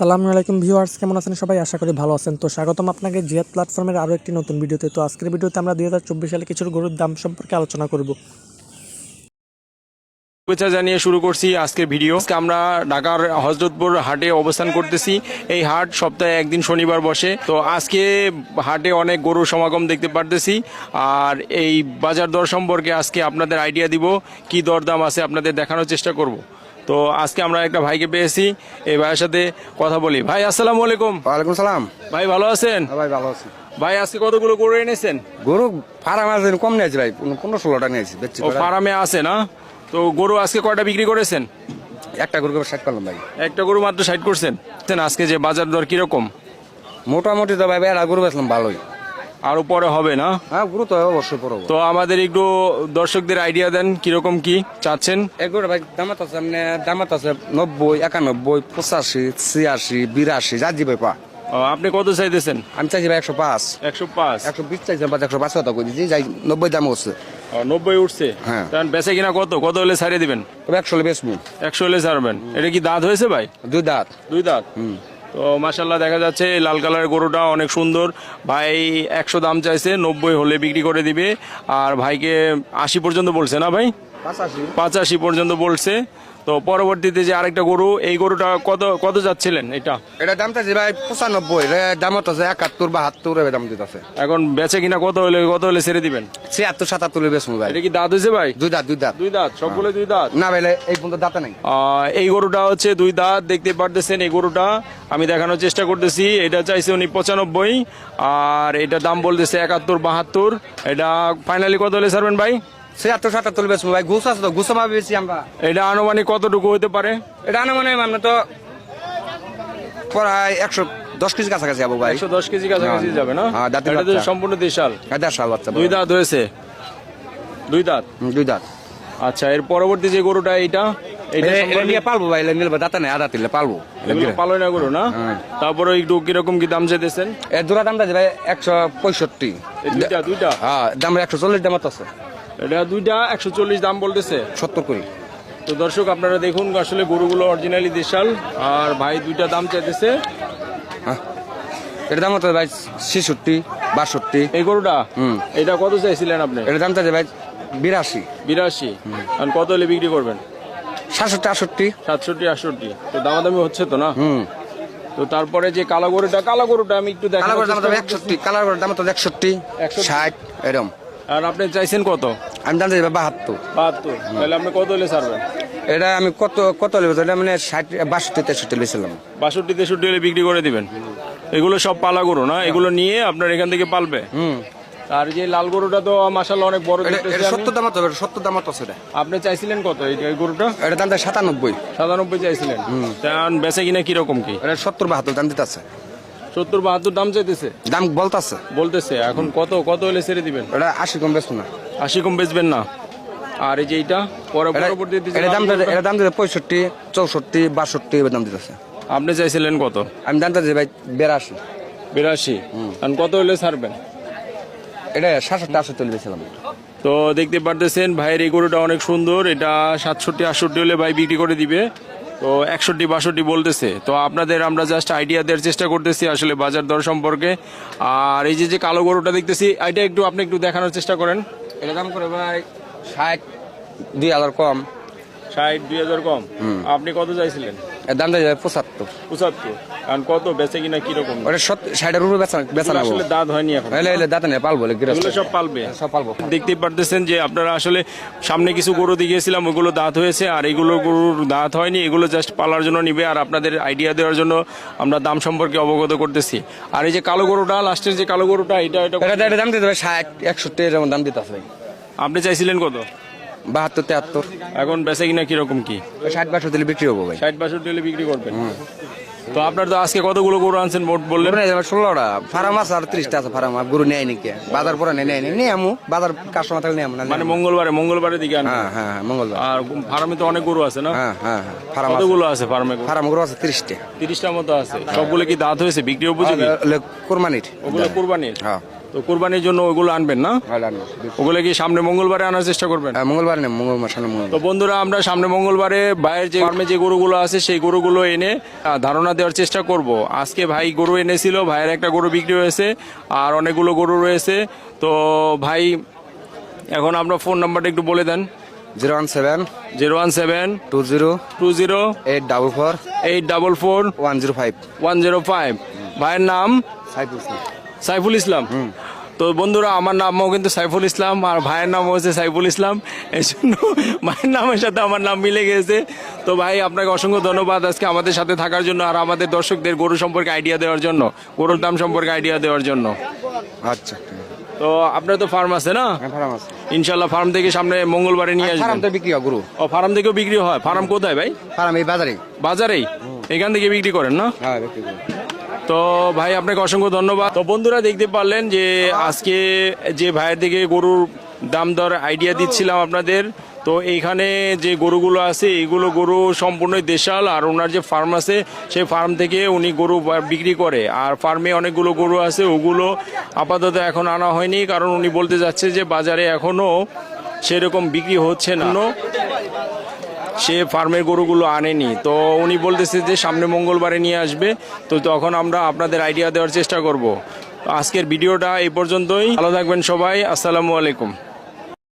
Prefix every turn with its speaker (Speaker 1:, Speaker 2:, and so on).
Speaker 1: আসসালামু আলাইকুম ভিউয়ার্স, কেমন আছেন সবাই? আশা করি ভালো আছেন। তো স্বাগতম আপনাকে জিয়াদ প্ল্যাটফর্মের আরও একটি নতুন ভিডিওতে। তো আজকের ভিডিওতে আমরা দুই হাজার চব্বিশ সালে কিছু গরুর দাম সম্পর্কে আলোচনা করব।
Speaker 2: শুভেচ্ছা জানিয়ে শুরু করছি আজকের ভিডিও। আজকে আমরা ঢাকার হজরতপুর হাটে অবস্থান করতেছি। এই হাট সপ্তাহে একদিন শনিবার বসে। তো আজকে হাটে অনেক গরুর সমাগম দেখতে পারতেছি। আর এই বাজার দর সম্পর্কে আজকে আপনাদের আইডিয়া দিব। কি দরদাম আছে আপনাদের দেখানোর চেষ্টা করব। তো আজকে আমরা একটা ভাইকে পেয়েছি এই ভাইয়ের সাথে কথা বলি। ভাই আসসালামু আলাইকুম।
Speaker 3: ওয়ালাইকুম সালাম।
Speaker 2: ভাই ভালো আছেন?
Speaker 3: হ্যাঁ ভাই ভালো আছি।
Speaker 2: ভাই আজকে কতগুলো গরু এনেছেন?
Speaker 3: গরু ফার্ম আছে কম নিয়েছি ভাই পনেরো- ষোলোটা নিয়েছি
Speaker 2: ও ফার্মে আছে না? তো গরু আজকে কয়টা বিক্রি করেছেন?
Speaker 3: একটা গরু ষাট করলাম ভাই।
Speaker 2: একটা গরু মাত্র ষাট করছেন। আজকে যে বাজার দর কীরকম?
Speaker 3: মোটামুটি তো ভাই একটা গরু বেচলাম ভালোই।
Speaker 2: আরও পরে হবে না?
Speaker 3: হ্যাঁ গরু তো অবশ্যই পড়ব
Speaker 2: তো আমাদের একটু দর্শকদের আইডিয়া দেন কীরকম কি চাচ্ছেন?
Speaker 3: এক ভাই দামাত আছে মানে দামাত আছে নব্বই একানব্বই পঁচাশি ছিয়াশি বিরাশি যা দিবে পা।
Speaker 2: আপনি কত চাইতেছেন?
Speaker 3: আমি চাইছি ভাই একশো পাঁচ।
Speaker 2: একশো পাঁচ?
Speaker 3: একশো বিশ চাইছি পাঁচ একশো পাঁচ কথা করে দিচ্ছি যাই নব্বই দাম হচ্ছে।
Speaker 2: নব্বই উঠছে?
Speaker 3: হ্যাঁ।
Speaker 2: বেচে কিনা কত? কত হলে ছাড়িয়ে দিবেন?
Speaker 3: একশো হলে বেচবো।
Speaker 2: একশো হলে ছাড়বেন। এটা কি দাঁত হয়েছে ভাই?
Speaker 3: দুই দাঁত।
Speaker 2: দুই দাঁত?
Speaker 3: হুম।
Speaker 2: তো মাসাল্লাহ দেখা যাচ্ছে লাল কালার গরুটা অনেক সুন্দর। ভাই একশো দাম চাইছে নব্বই হলে বিক্রি করে দিবে। আর ভাইকে আশি পর্যন্ত বলছে না ভাই?
Speaker 3: পাঁচাশি
Speaker 2: পর্যন্ত বলছে। তো পরবর্তীতে যে আরেকটা গরু এই গরুটা কত কত যাচ্ছিলেন এটা?
Speaker 3: এটা দাম চাইছি ভাই পঁচানব্বই দামত আছে একাত্তর বাহাত্তর দাম দিতে আছে
Speaker 2: এখন বেচে কিনা কত হলে কত হলে ছেড়ে দিবেন?
Speaker 3: ছিয়াত্তর সাতাত্তর বেচবো ভাই।
Speaker 2: এটা কি দাঁত হয়েছে ভাই?
Speaker 3: দুই দাঁত দুই দাঁত।
Speaker 2: দুই দাঁত সবগুলো দুই দাঁত?
Speaker 3: না ভাইলে এই পর্যন্ত দাঁতে নাই।
Speaker 2: এই গরুটা হচ্ছে দুই দাঁত দেখতে পারতেছেন এই গরুটা। আমি দেখানোর চেষ্টা করতেছি এটা চাইছে উনি পঁচানব্বই আর এটা দাম বলতেছে একাত্তর বাহাত্তর। এটা ফাইনালি কত হলে ছাড়বেন ভাই?
Speaker 3: ছিয়াত্তর সাতাত্তর বেচবো ভাই ঘুষ আছে তো ঘুষ মাপে বেশি আমরা।
Speaker 2: এটা আনুমানিক কতটুকু হতে পারে?
Speaker 3: এটা না আমরা তো প্রায় একশো দশ কেজি কাছাকাছি যাব ভাই।
Speaker 2: একশো দশ কেজি কাছাকাছি
Speaker 3: হ্যাঁ।
Speaker 2: যাবে না?
Speaker 3: হ্যাঁ, দাঁতের
Speaker 2: এটা তো সম্পূর্ণ দেশাল।
Speaker 3: হ্যাঁ, দেড় বাচ্চা
Speaker 2: দুই দাঁত হয়েছে? দুই দাঁত?
Speaker 3: দুই দাঁত।
Speaker 2: আচ্ছা এর পরবর্তী যে গরুটা এইটা? এটা
Speaker 3: এটা- নিয়ে পালবো ভাই নিলে দাঁতে নেই আদা তিলে পালবো।
Speaker 2: পালয় না গরু না। তারপরে একটু কীরকম কি দাম চাইতেছেন
Speaker 3: এর ভাই একশো পঁয়ষট্টি।
Speaker 2: দুইটা দুইটা?
Speaker 3: হ্যাঁ দাম একশো চল্লিশ দাম আছে।
Speaker 2: এটা দুইটা একশো চল্লিশ দাম বলতেছে।
Speaker 3: সত্তর করি।
Speaker 2: তো দর্শক আপনারা দেখুন আসলে গরুগুলো অরিজিনালি দেশাল আর ভাই দুইটা দাম চাইতেছে।
Speaker 3: হ্যাঁ। এটার দাম হতো ভাই? ছেষট্টি বাষট্টি।
Speaker 2: এই গরুটা?
Speaker 3: হুম।
Speaker 2: এটা কত চাইছিলেন আপনি?
Speaker 3: এটার দামটা আছে ভাই বিরাশি।
Speaker 2: বিরাশি। আর কত হলে বিক্রি করবেন?
Speaker 3: সাতষট্টি আটষট্টি।
Speaker 2: সাতষট্টি আটষট্টি। তো দামাদামি হচ্ছে তো না?
Speaker 3: হুম।
Speaker 2: তো তারপরে যে কালো গরুটা কালো গরুটা আমি একটু
Speaker 3: কালার
Speaker 2: দেখানোর
Speaker 3: দাম
Speaker 2: চেষ্টা
Speaker 3: হবে
Speaker 2: করতেছি।
Speaker 3: একষট্টি কালার দাম হতো একষট্টি
Speaker 2: 61
Speaker 3: ষাট এরকম
Speaker 2: আর আপনি চাইছেন কত?
Speaker 3: আমি দাম চাইছি বাহাত্তর।
Speaker 2: বাহাত্তর। তাহলে আপনি কত হলে ছাড়বেন?
Speaker 3: এটা আমি কত কত নেব এটা মানে ষাট বাষট্টি তেষট্টি লেছিলাম
Speaker 2: বাষট্টি তেষট্টি হলে বিক্রি করে দিবেন। এগুলো সব পালা গরু না? এগুলো নিয়ে আপনার এখান থেকে পালবে?
Speaker 3: হুম।
Speaker 2: আর যে লাল গরুটা তো মাসাল্লাহ অনেক বড়।
Speaker 3: সত্তর দাম হতো সত্তর দাম সেটা
Speaker 2: আপনি চাইছিলেন কত এই গরুটা?
Speaker 3: এটা দাম সাতানব্বই।
Speaker 2: সাতানব্বই চাইছিলেন। বেচে কিনা কীরকম কি?
Speaker 3: এটা সত্তর বাহাত্তর দাম দিতে আছে।
Speaker 2: সত্তর বাহাত্তর দাম চাইতেছে?
Speaker 3: দাম বলতাছে।
Speaker 2: বলতেছে এখন কত কত হলে ছেড়ে দিবেন?
Speaker 3: এটা আশি কম বেশ না।
Speaker 2: আশি কম বেচবেন না। আর এই যে এইটা
Speaker 3: এটা
Speaker 2: পরবর্তীতে যে
Speaker 3: এটা দাম এটা দাম দিতে পঁয়ষট্টি চৌষট্টি বাষট্টি এবার দাম দিতেছে।
Speaker 2: আপনি চাইছিলেন কত?
Speaker 3: আমি দাম দিতে ভাই বেরাশি।
Speaker 2: বিরাশি? আর কত হলে ছাড়বেন?
Speaker 3: এটা সাতষট্টি আটষট্টি বেছিলাম
Speaker 2: তো দেখতে পারতেছেন ভাইয়ের এই গরুটা অনেক সুন্দর। এটা সাতষট্টি আটষট্টি হলে ভাই বিক্রি করে দিবে। তো একষট্টি, বাষট্টি বলতেছে। তো আপনাদের আমরা জাস্ট আইডিয়া দেওয়ার চেষ্টা করতেছি আসলে বাজার দর সম্পর্কে। আর এই যে যে কালো গরুটা দেখতেছি, এটা একটু আপনি একটু দেখানোর চেষ্টা করেন।
Speaker 3: এটা দাম করে ভাই ষাট, দুই হাজার কম।
Speaker 2: ষাট দুই হাজার কম। আপনি কত চাইছিলেন?
Speaker 3: দাম দেয় পঁচাত্তর।
Speaker 2: পঁচাত্তর। কারণ কত বেচে কিনা কীরকম?
Speaker 3: ওটা ষাটের উপরে বেচা বেচা নেব
Speaker 2: আসলে দাঁত হয়নি এখন।
Speaker 3: এলে এলে দাঁতে নেই পালবো
Speaker 2: সব পালবে।
Speaker 3: সব পালবো।
Speaker 2: দেখতেই পারতেছেন যে আপনারা আসলে সামনে কিছু গরু দেখিয়েছিলাম ওগুলো দাঁত হয়েছে আর এগুলো গরুর দাঁত হয়নি এগুলো জাস্ট পালার জন্য নিবে আর আপনাদের আইডিয়া দেওয়ার জন্য আমরা দাম সম্পর্কে অবগত করতেছি। আর এই যে কালো গরুটা লাস্টের যে কালো গরুটা এটা এটা
Speaker 3: দাম দিতে হবে ষাট একষট্টি এরকম দাম দিতে আছে
Speaker 2: আপনি চাইছিলেন কত?
Speaker 3: বাহাত্তর তেহাত্তর।
Speaker 2: এখন বেচে কিনা কীরকম কি?
Speaker 3: ষাট বাষট্টি দিলে বিক্রি হব ভাই।
Speaker 2: ষাট বাষট্টি হলে বিক্রি করবেন? তো আপনার তো আজকে কতগুলো গরু আনছেন মোট বললেন?
Speaker 3: ষোলোটা। ফার্ম আছে আর ত্রিশটা আছে ফার্ম গরু নেয় নাকি? বাজার পরে নেই নেই নেই আমু। বাজার কাস্টমার থাকলে নেই
Speaker 2: মানে মঙ্গলবারে মঙ্গলবারের দিকে
Speaker 3: হ্যাঁ হ্যাঁ হ্যাঁ মঙ্গলবার।
Speaker 2: আর ফার্মে তো অনেক গরু আছে না?
Speaker 3: হ্যাঁ হ্যাঁ হ্যাঁ ফার্ম
Speaker 2: কতগুলো আছে ফার্মে
Speaker 3: ফার্ম গরু আছে ত্রিশটা।
Speaker 2: তিরিশটার মতো আছে। সবগুলো কি দাঁত হয়েছে? বিক্রি উপযোগী
Speaker 3: কোরবানির।
Speaker 2: ওগুলো কুরবানির?
Speaker 3: হ্যাঁ।
Speaker 2: তো কোরবানির জন্য ওগুলো আনবেন না? ওগুলো কি সামনে মঙ্গলবারে আনার চেষ্টা করবেন?
Speaker 3: হ্যাঁ, মঙ্গলবার নেই মঙ্গলবার সামনে
Speaker 2: তো বন্ধুরা আমরা সামনে মঙ্গলবারে ভাইয়ের যে ফার্মে যে গরুগুলো আছে সেই গরুগুলো এনে ধারণা দেওয়ার চেষ্টা করব। আজকে ভাই গরু এনেছিল ভাইয়ের একটা গরু বিক্রি হয়েছে আর অনেকগুলো গরু রয়েছে। তো ভাই এখন আমরা ফোন নাম্বারটা একটু বলে দেন।
Speaker 3: Zero one seven
Speaker 2: zero one seven
Speaker 3: two zero
Speaker 2: two zero
Speaker 3: eight double four
Speaker 2: eight double four
Speaker 3: one zero five.
Speaker 2: One zero five. ভাইয়ের নাম?
Speaker 3: সাইফুল
Speaker 2: সাইফুল ইসলাম। তো বন্ধুরা আমার নামও কিন্তু সাইফুল ইসলাম আর ভাইয়ের নাম হচ্ছে সাইফুল ইসলাম। এই জন্য ভাইয়ের নামের সাথে আমার নাম মিলে গেছে। তো ভাই আপনাকে অসংখ্য ধন্যবাদ আজকে আমাদের সাথে থাকার জন্য আর আমাদের দর্শকদের গরু সম্পর্কে আইডিয়া দেওয়ার জন্য গরুর দাম সম্পর্কে আইডিয়া দেওয়ার জন্য।
Speaker 3: আচ্ছা
Speaker 2: তো আপনার তো ফার্ম আছে না?
Speaker 3: হ্যাঁ
Speaker 2: ইনশাল্লাহ ফার্ম থেকে সামনে মঙ্গলবারে নিয়ে
Speaker 3: ফার্ম
Speaker 2: আসবেন।
Speaker 3: বিক্রি হয় গুরু।
Speaker 2: ও ফার্ম থেকেও বিক্রি হয়। ফার্ম কোথায় ভাই?
Speaker 3: ফার্ম এই বাজারে।
Speaker 2: বাজারেই? এখান থেকে বিক্রি করেন না?
Speaker 3: হ্যাঁ বিক্রি করি।
Speaker 2: তো ভাই, আপনাকে অসংখ্য ধন্যবাদ। তো বন্ধুরা, দেখতে পারলেন যে আজকে যে ভাইয়ের দিকে গরুর দাম দর আইডিয়া দিচ্ছিলাম আপনাদের। তো এইখানে যে গরুগুলো আছে, এইগুলো গরু সম্পূর্ণই দেশাল আর ওনার যে ফার্ম আছে, সেই ফার্ম থেকে উনি গরু বিক্রি করে। আর ফার্মে অনেকগুলো গরু আছে, ওগুলো আপাতত এখন আনা হয়নি, কারণ উনি বলতে যাচ্ছে যে বাজারে এখনও সেরকম বিক্রি হচ্ছে না। সে ফার্মের গরুগুলো আনেনি। তো উনি বলতেছে যে সামনে মঙ্গলবারে নিয়ে আসবে। তো তখন আমরা আপনাদের আইডিয়া দেওয়ার চেষ্টা করব। আজকের ভিডিওটা এই পর্যন্তই। ভালো থাকবেন সবাই। আসসালামু আলাইকুম।